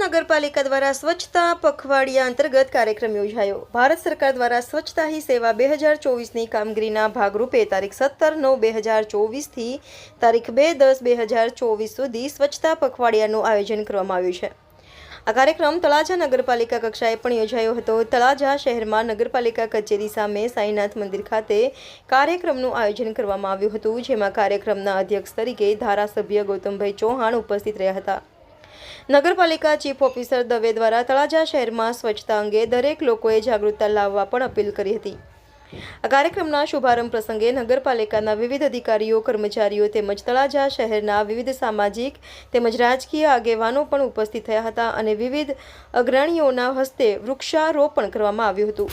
નગરપાલિકા દ્વારા સ્વચ્છતા પખવાડિયા અંતર્ગત કાર્યક્રમ યોજાયો. ભારત સરકાર દ્વારા સ્વચ્છતા હી સેવા બે હજાર ચોવીસની કામગીરીના ભાગરૂપે તારીખ સત્તર નવ બે હજાર ચોવીસથી તારીખ બે દસ બે હજાર ચોવીસ સુધી સ્વચ્છતા પખવાડિયાનું આયોજન કરવામાં આવ્યું છે. આ કાર્યક્રમ તળાજા નગરપાલિકા કક્ષાએ પણ યોજાયો હતો. તળાજા શહેરમાં નગરપાલિકા કચેરી સામે સાંઈનાથ મંદિર ખાતે કાર્યક્રમનું આયોજન કરવામાં આવ્યું હતું, જેમાં કાર્યક્રમના અધ્યક્ષ તરીકે ધારાસભ્ય ગૌતમભાઈ ચૌહાણ ઉપસ્થિત રહ્યા હતા. નગરપાલિકા ચીફ ઓફિસર દવે દ્વારા તળાજા શહેરમાં સ્વચ્છતા અંગે દરેક લોકોએ જાગૃતતા લાવવા પણ અપીલ કરી હતી. આ કાર્યક્રમના શુભારંભ પ્રસંગે નગરપાલિકાના વિવિધ અધિકારીઓ, કર્મચારીઓ તેમજ તળાજા શહેરના વિવિધ સામાજિક તેમજ રાજકીય આગેવાનો પણ ઉપસ્થિત થયા હતા અને વિવિધ અગ્રણીઓના હસ્તે વૃક્ષારોપણ કરવામાં આવ્યું હતું.